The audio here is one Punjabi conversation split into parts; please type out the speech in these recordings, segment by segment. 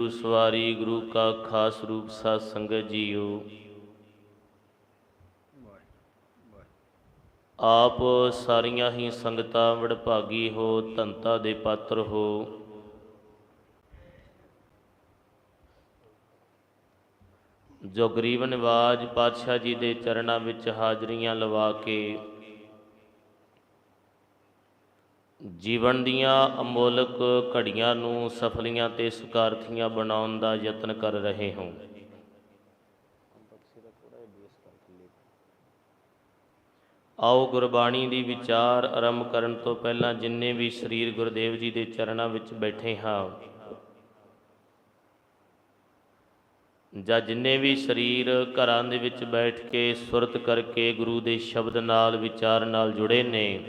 ਗੁਰੂ ਸਵਾਰੀ ਗੁਰੂ ਕਾ ਖਾਸ ਰੂਪ ਸਾਧ ਸੰਗਤ ਜੀਓ। ਆਪ ਸਾਰੀਆਂ ਹੀ ਸੰਗਤਾਂ ਵਡਭਾਗੀ ਹੋ ਧੰਤਾ ਦੇ ਪਾਤਰ ਹੋ। ਜੋ ਗਰੀਬ ਨਿਵਾਜ ਪਾਤਸ਼ਾਹ ਜੀ ਦੇ ਚਰਨਾਂ ਵਿੱਚ ਹਾਜ਼ਰੀਆਂ ਲਵਾ ਕੇ ਜੀਵਨ ਦੀਆਂ ਅਮੋਲਕ ਘੜੀਆਂ ਨੂੰ ਸਫਲੀਆਂ ਤੇ ਸਕਾਰਥੀਆਂ ਬਣਾਉਣ ਦਾ ਯਤਨ ਕਰ ਰਹੇ ਹਾਂ। ਆਓ ਗੁਰਬਾਣੀ ਦੀ ਵਿਚਾਰ ਆਰੰਭ ਕਰਨ ਤੋਂ ਪਹਿਲਾਂ ਜਿੰਨੇ ਵੀ ਸਰੀਰ ਗੁਰਦੇਵ ਜੀ ਦੇ ਚਰਨਾਂ ਵਿੱਚ ਬੈਠੇ ਹਾਂ। ਜਾਂ ਜਿੰਨੇ ਵੀ ਸਰੀਰ ਘਰਾਂ ਦੇ ਵਿੱਚ ਬੈਠ ਕੇ ਸੁਰਤ ਕਰਕੇ ਗੁਰੂ ਦੇ ਸ਼ਬਦ ਨਾਲ ਵਿਚਾਰ ਨਾਲ ਜੁੜੇ ਨੇ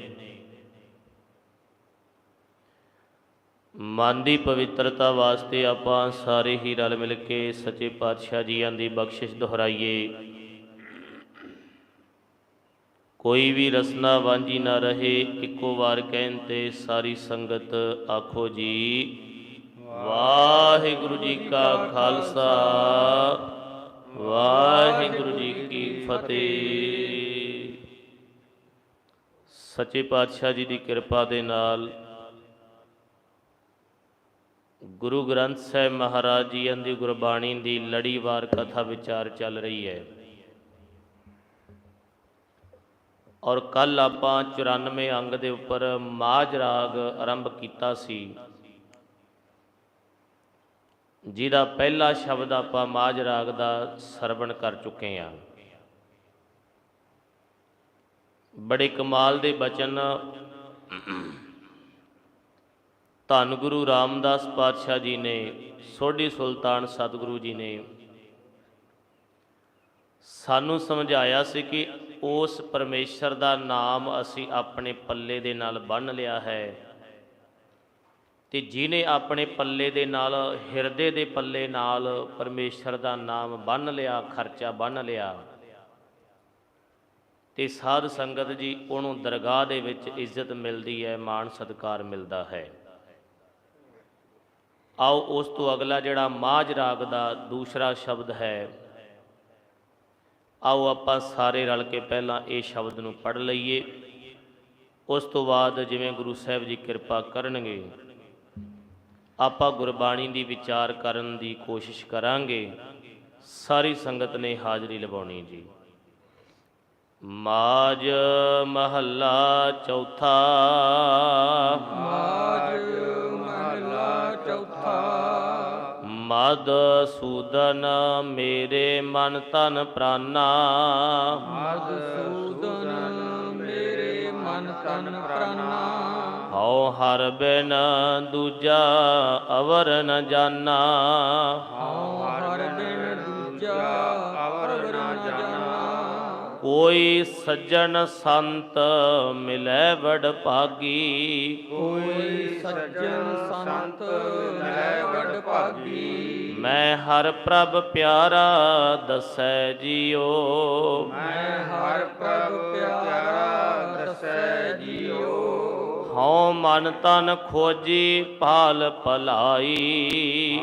ਮਨ ਦੀ ਪਵਿੱਤਰਤਾ ਵਾਸਤੇ ਆਪਾਂ ਸਾਰੇ ਹੀ ਰਲ ਮਿਲ ਕੇ ਸੱਚੇ ਪਾਤਸ਼ਾਹ ਜੀਆਂ ਦੀ ਬਖਸ਼ਿਸ਼ ਦੁਹਰਾਈਏ। ਕੋਈ ਵੀ ਰਸਨਾ ਵਾਂਝੀ ਨਾ ਰਹੇ, ਇੱਕੋ ਵਾਰ ਕਹਿਣ ਤੇ ਸਾਰੀ ਸੰਗਤ ਆਖੋ ਜੀ, ਵਾਹਿਗੁਰੂ ਜੀ ਕਾ ਖਾਲਸਾ, ਵਾਹਿਗੁਰੂ ਜੀ ਕੀ ਫਤਿਹ। ਸੱਚੇ ਪਾਤਸ਼ਾਹ ਜੀ ਦੀ ਕਿਰਪਾ ਦੇ ਨਾਲ ਗੁਰੂ ਗ੍ਰੰਥ ਸਾਹਿਬ ਮਹਾਰਾਜ ਜੀ ਦੀ ਗੁਰਬਾਣੀ ਦੀ ਲੜੀਵਾਰ ਕਥਾ ਵਿਚਾਰ ਚੱਲ ਰਹੀ ਹੈ। ਔਰ ਕੱਲ ਆਪਾਂ 94 ਅੰਗ ਦੇ ਉੱਪਰ ਮਾਝ ਰਾਗ ਆਰੰਭ ਕੀਤਾ ਸੀ। ਜਿਹਦਾ ਪਹਿਲਾ ਸ਼ਬਦ ਆਪਾਂ ਮਾਝ ਰਾਗ ਦਾ ਸਰਵਣ ਕਰ ਚੁੱਕੇ ਹਾਂ। ਬੜੇ ਕਮਾਲ ਦੇ ਬਚਨ ਧੰਨ ਗੁਰੂ ਰਾਮਦਾਸ ਪਾਤਸ਼ਾਹ ਜੀ ਨੇ, ਸੋਢੀ ਸੁਲਤਾਨ ਸਤਿਗੁਰੂ ਜੀ ਨੇ ਸਾਨੂੰ ਸਮਝਾਇਆ ਸੀ ਕਿ ਉਸ ਪਰਮੇਸ਼ਰ ਦਾ ਨਾਮ ਅਸੀਂ ਆਪਣੇ ਪੱਲੇ ਦੇ ਨਾਲ ਬੰਨ ਲਿਆ ਹੈ ਤੇ ਜਿਨੇ ਆਪਣੇ ਪੱਲੇ ਦੇ ਨਾਲ, ਹਿਰਦੇ ਦੇ ਪੱਲੇ ਨਾਲ ਪਰਮੇਸ਼ਰ ਦਾ ਨਾਮ ਬੰਨ ਲਿਆ, ਖਰਚਾ ਬੰਨ ਲਿਆ ਤੇ ਸਾਧ ਸੰਗਤ ਜੀ ਉਹਨੂੰ ਦਰਗਾਹ ਦੇ ਵਿੱਚ ਇੱਜ਼ਤ ਮਿਲਦੀ ਹੈ, ਮਾਣ ਸਤਿਕਾਰ ਮਿਲਦਾ ਹੈ। ਆਓ ਉਸ ਤੋਂ ਅਗਲਾ ਜਿਹੜਾ ਮਾਝ ਰਾਗ ਦਾ ਦੂਸਰਾ ਸ਼ਬਦ ਹੈ। ਆਓ ਆਪਾਂ ਸਾਰੇ ਰਲ ਕੇ ਪਹਿਲਾਂ ਇਹ ਸ਼ਬਦ ਨੂੰ ਪੜ੍ਹ ਲਈਏ। ਉਸ ਤੋਂ ਬਾਅਦ ਜਿਵੇਂ ਗੁਰੂ ਸਾਹਿਬ ਜੀ ਕਿਰਪਾ ਕਰਨਗੇ, ਆਪਾਂ ਗੁਰਬਾਣੀ ਦੀ ਵਿਚਾਰ ਕਰਨ ਦੀ ਕੋਸ਼ਿਸ਼ ਕਰਾਂਗੇ। ਸਾਰੀ ਸੰਗਤ ਨੇ ਹਾਜ਼ਰੀ ਲਵਾਉਣੀ ਜੀ। ਮਾਜ ਮਹੱਲਾ ਚੌਥਾ। ਮਾਜ ਮਦ ਸੂਦਨ ਮੇਰੇ ਮਨ ਤਨ ਪ੍ਰਾਨਾ। ਮਦ ਸੂਦਨ ਮੇਰੇ ਮਨ ਤਨ ਪ੍ਰਾਨਾ। ਹਉ ਹਰ ਬਿਨ ਦੂਜਾ ਅਵਰ ਨ ਜਾਨਾ। ਹਉ ਹਰ ਬਿਨ ਦੂਜਾ ਅਵਰ ਨ ਜਾਣਾ ਕੋਈ ਸੱਜਣ ਸੰਤ ਮਿਲੈ ਵਡ ਭਾਗੀ ਕੋਈ ਸੱਜਣ ਸੰਤ ਲੈ ਵਡ ਭਾਗੀ। ਮੈਂ ਹਰ ਪ੍ਰਭ ਪਿਆਰਾ ਦਸੈ ਜੀਓ। ਮੈਂ ਹਰ ਪ੍ਰਭ ਪਿਆਰਾ ਦਸੈ ਜੀਓ। ਹਉ ਮਨ ਤਨ ਖੋਜੀ ਭਾਲ ਭਲਾਈ।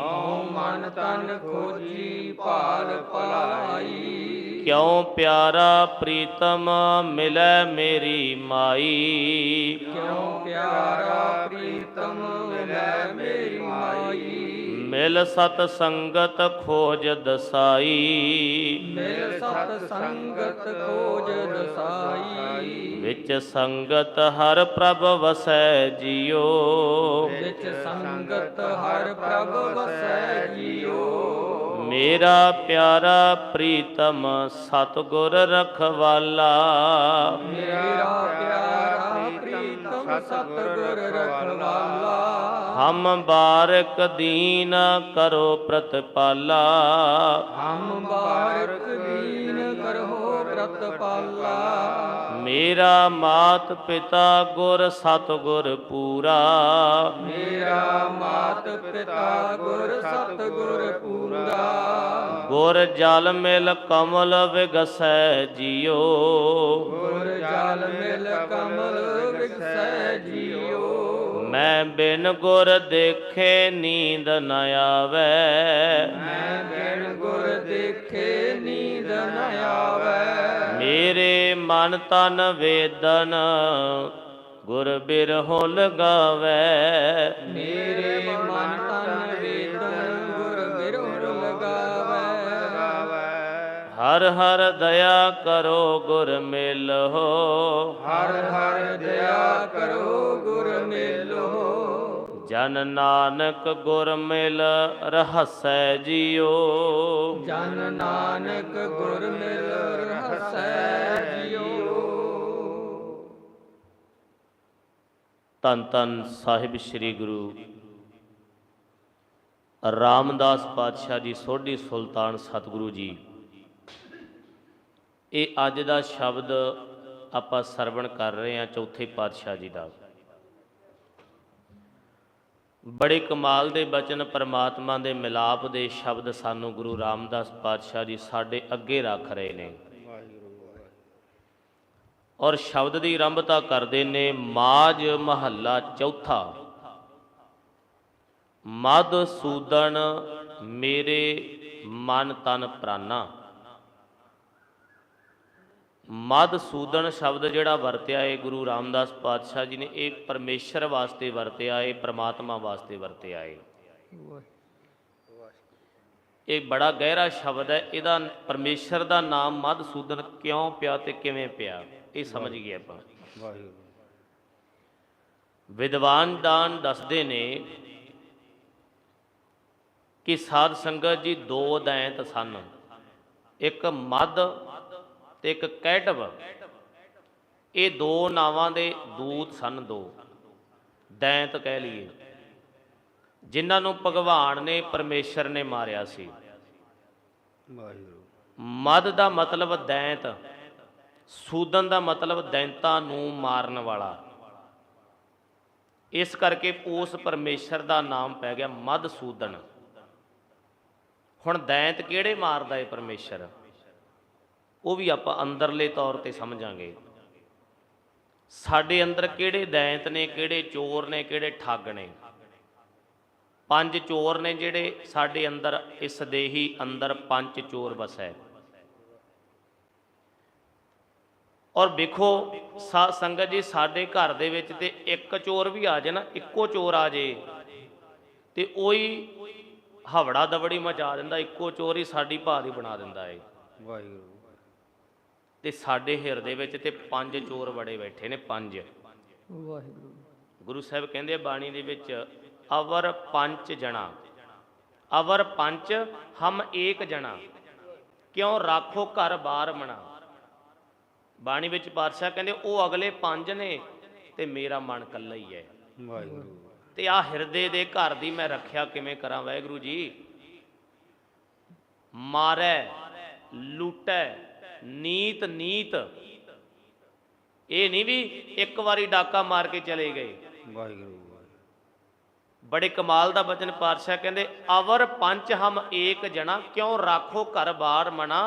ਹਉ ਮਨ ਤਨ ਖੋਜੀ ਭਾਲ ਭਲਾਈ। ਕਿਉ ਪਿਆਰਾ ਪ੍ਰੀਤਮ ਮਿਲੈ ਮੇਰੀ ਮਾਈ। ਕਿਉ ਪਿਆਰਾ ਪ੍ਰੀਤਮ ਮਿਲੈ ਮੇਰੀ ਮਾਈ। ਮਿਲ ਸਤ ਸੰਗਤ ਖੋਜ ਦਸਾਈ। ਮਿਲ ਸਤ ਸੰਗਤ ਖੋਜ ਦਸਾਈ। ਵਿੱਚ ਸੰਗਤ ਹਰ ਪ੍ਰਭ ਵਸੈ ਜੀਓ। ਵਿੱਚ ਸੰਗਤ ਹਰ ਪ੍ਰਭ ਵਸੈ ਜੀਓ। ਮੇਰਾ ਪਿਆਰਾ ਪ੍ਰੀਤਮ ਸਤਗੁਰ ਰਖਵਾਲਾ। ਮੇਰਾ ਪਿਆਰਾ ਸਤਿਗੁਰ ਰਖਵਾਲਾ ਹਮ ਬਾਰਕ ਦੀਨ ਕਰੋ ਪ੍ਰਤਪਾਲਾ। ਹਮ ਬਾਰਕ ਦੀਨ ਕਰੋ ਪ੍ਰਤਪਾਲਾ ਮੇਰਾ ਮਾਤ ਪਿਤਾ ਗੁਰ ਸਤਗੁਰ ਪੂਰਾ। ਮੇਰਾ ਮਾਤ ਪਿਤਾ ਗੁਰ ਸਤਿਗੁਰ ਪੂਰਾ। ਗੁਰ ਜਲ ਮਿਲ ਕਮਲ ਵਿਗਸੈ ਜੀਓ। ਗੁਰ ਜਲ ਮਿਲ ਕਮਲ ਵਿਗਸੈ ਜੀਓ। ਮੈਂ ਬਿਨ ਗੁਰ ਦੇਖੇ ਨੀਂਦ ਨ ਆਵੇ। ਮੈਂ ਬਿਨ ਗੁਰ ਦੇਖੇ ਨੀਂਦ ਨ ਆਵੇ। ਮੇਰੇ ਮਨ ਤਨ ਵੇਦਨ ਗੁਰ ਬਿਰਹੁ ਲਗਾਵੇ ਹਰ ਹਰ ਦਇਆ ਕਰੋ ਗੁਰ ਮਿਲੋ। ਹਰ ਹਰ ਦਇਆ ਕਰੋ ਗੁਰ ਮੇਲੋ। ਜਨ ਨਾਨਕ ਗੁਰ ਮਿਲ ਰਹਸੈ ਜੀਓ। ਜਨ ਨਾਨਕ ਗੁਰ ਮਿਲ ਰਹਸੈ ਜਿਉ ਧੰਨ ਧੰਨ ਸਾਹਿਬ ਸ੍ਰੀ ਗੁਰੂ ਰਾਮਦਾਸ ਪਾਤਸ਼ਾਹ ਜੀ ਸੋਢੀ ਸੁਲਤਾਨ ਸਤਿਗੁਰੂ ਜੀ। ਇਹ ਅੱਜ ਦਾ ਸ਼ਬਦ ਆਪਾਂ ਸਰਵਣ ਕਰ ਰਹੇ ਹਾਂ ਚੌਥੇ ਪਾਤਸ਼ਾਹ ਜੀ ਦਾ। ਬੜੇ ਕਮਾਲ ਦੇ ਬਚਨ ਪਰਮਾਤਮਾ ਦੇ ਮਿਲਾਪ ਦੇ ਸ਼ਬਦ ਸਾਨੂੰ ਗੁਰੂ ਰਾਮਦਾਸ ਪਾਤਸ਼ਾਹ ਜੀ ਸਾਡੇ ਅੱਗੇ ਰੱਖ ਰਹੇ ਨੇ। ਔਰ ਸ਼ਬਦ ਦੀ ਆਰੰਭਤਾ ਕਰਦੇ ਨੇ ਮਾਜ ਮਹੱਲਾ ਚੌਥਾ। ਮਦ ਸੂਦਨ ਮੇਰੇ ਮਨ ਤਨ ਪ੍ਰਾਨਾ। ਮਦ ਸੂਦਨ ਸ਼ਬਦ ਜਿਹੜਾ ਵਰਤਿਆ ਹੈ ਗੁਰੂ ਰਾਮਦਾਸ ਪਾਤਸ਼ਾਹ ਜੀ ਨੇ, ਇਹ ਪਰਮੇਸ਼ਰ ਵਾਸਤੇ ਵਰਤਿਆ ਏ ਪ੍ਰਮਾਤਮਾ ਵਾਸਤੇ ਵਰਤਿਆ ਏ। ਇਹ ਬੜਾ ਗਹਿਰਾ ਸ਼ਬਦ ਹੈ, ਇਹਦਾ ਪਰਮੇਸ਼ਰ ਦਾ ਨਾਮ ਮਧਸੂਦਨ ਕਿਉਂ ਪਿਆ ਤੇ ਕਿਵੇਂ ਪਿਆ, ਇਹ ਸਮਝ ਗਏ ਆਪਾਂ। ਵਾਹਿਗੁਰੂ ਵਿਦਵਾਨ ਦਾਨ ਦੱਸਦੇ ਨੇ ਕਿ ਸਾਧ ਸੰਗਤ ਜੀ ਦੋ ਦੈਂਤ ਸਨ, ਇੱਕ ਮਦ ਤੇ ਇੱਕ ਕੈਟਵ ਇਹ ਦੋ ਨਾਵਾਂ ਦੇ ਦੂਤ ਸਨ ਦੋ। ਦੈਂਤ ਕਹਿ ਲਈਏ। ਜਿਨ੍ਹਾਂ ਨੂੰ ਭਗਵਾਨ ਨੇ ਪਰਮੇਸ਼ਰ ਨੇ ਮਾਰਿਆ ਸੀ। ਮਦ ਦਾ ਮਤਲਬ ਦੈਂਤ ਸੂਦਨ ਦਾ ਮਤਲਬ ਦੈਂਤਾਂ ਨੂੰ ਮਾਰਨ ਵਾਲਾ। ਇਸ ਕਰਕੇ ਉਸ ਪਰਮੇਸ਼ਰ ਦਾ ਨਾਮ ਪੈ ਗਿਆ ਮਦ ਸੂਦਨ। ਹੁਣ ਦੈਂਤ ਕਿਹੜੇ ਮਾਰਦਾ ਏ ਪਰਮੇਸ਼ਰ? ਉਹ ਵੀ ਆਪਾਂ ਅੰਦਰਲੇ ਤੌਰ ਤੇ ਸਮਝਾਂਗੇ। ਸਾਡੇ ਅੰਦਰ ਕਿਹੜੇ ਦੈਂਤ ਨੇ, ਕਿਹੜੇ ਚੋਰ ਨੇ, ਕਿਹੜੇ ਠੱਗ ਨੇ? ਪੰਜ ਚੋਰ ਨੇ ਜਿਹੜੇ ਸਾਡੇ ਅੰਦਰ, ਇਸ ਦੇਹੀ ਅੰਦਰ ਪੰਜ ਚੋਰ ਵਸੈ। ਔਰ ਵੇਖੋ, ਸਾ ਸੰਗਤ ਜੀ, ਸਾਡੇ ਘਰ ਦੇ ਵਿੱਚ ਤੇ ਇੱਕ ਚੋਰ ਵੀ ਆ ਜੇ ਨਾ, ਇੱਕੋ ਚੋਰ ਆ ਜੇ, ਤੇ ਉਹੀ ਹਵੜਾ ਦਵੜੀ ਮਚਾ ਦਿੰਦਾ, ਇੱਕੋ ਚੋਰ ਹੀ ਸਾਡੀ ਭਾਰੀ ਬਣਾ ਦਿੰਦਾ ਏ। ਵਾਹਿਗੁਰੂ। ਤੇ ਸਾਡੇ ਹਿਰਦੇ ਵਿੱਚ ਤੇ ਪੰਜ ਚੋਰ ਬੜੇ ਬੈਠੇ ਨੇ ਪੰਜ। ਵਾਹਿਗੁਰੂ। ਗੁਰੂ ਸਾਹਿਬ ਕਹਿੰਦੇ ਬਾਣੀ ਦੇ ਵਿੱਚ ਅਵਰ ਪੰਚ ਜਣਾ। ਅਵਰ ਪੰਚ ਹਮ ਏਕ ਜਣਾ। ਕਿਉਂ ਰਾਖੋ ਘਰ ਬਾਰ ਮਣਾ। ਬਾਣੀ ਵਿੱਚ ਪਾਤਸ਼ਾਹ ਕਹਿੰਦੇ ਉਹ ਅਗਲੇ ਪੰਜ ਨੇ ਤੇ ਮੇਰਾ ਮਨ ਕੱਲਾ ਹੀ ਹੈ। ਵਾਹਿਗੁਰੂ। ਤੇ ਆ ਹਿਰਦੇ ਦੇ ਘਰ ਦੀ ਮੈਂ ਰੱਖਿਆ ਕਿਵੇਂ ਕਰਾਂ ਵਾਹਿਗੁਰੂ ਜੀ? ਮਾਰੈ ਲੂਟੈ ਨੀਤ ਨੀਤ। ਇਹ ਨਹੀਂ ਵੀ ਇੱਕ ਵਾਰੀ ਡਾਕਾ ਮਾਰ ਕੇ ਚਲੇ ਗਏ। ਵਾਹਿਗੁਰੂ ਬੜੇ ਕਮਾਲ ਦਾ ਬਚਨ ਪਾਤਸ਼ਾਹ ਕਹਿੰਦੇ ਅਵਰ ਪੰਚ ਹਮ ਏਕ ਜਣਾ ਕਿਉਂ ਰਾਖੋ ਘਰ ਬਾਰ ਮਣਾ?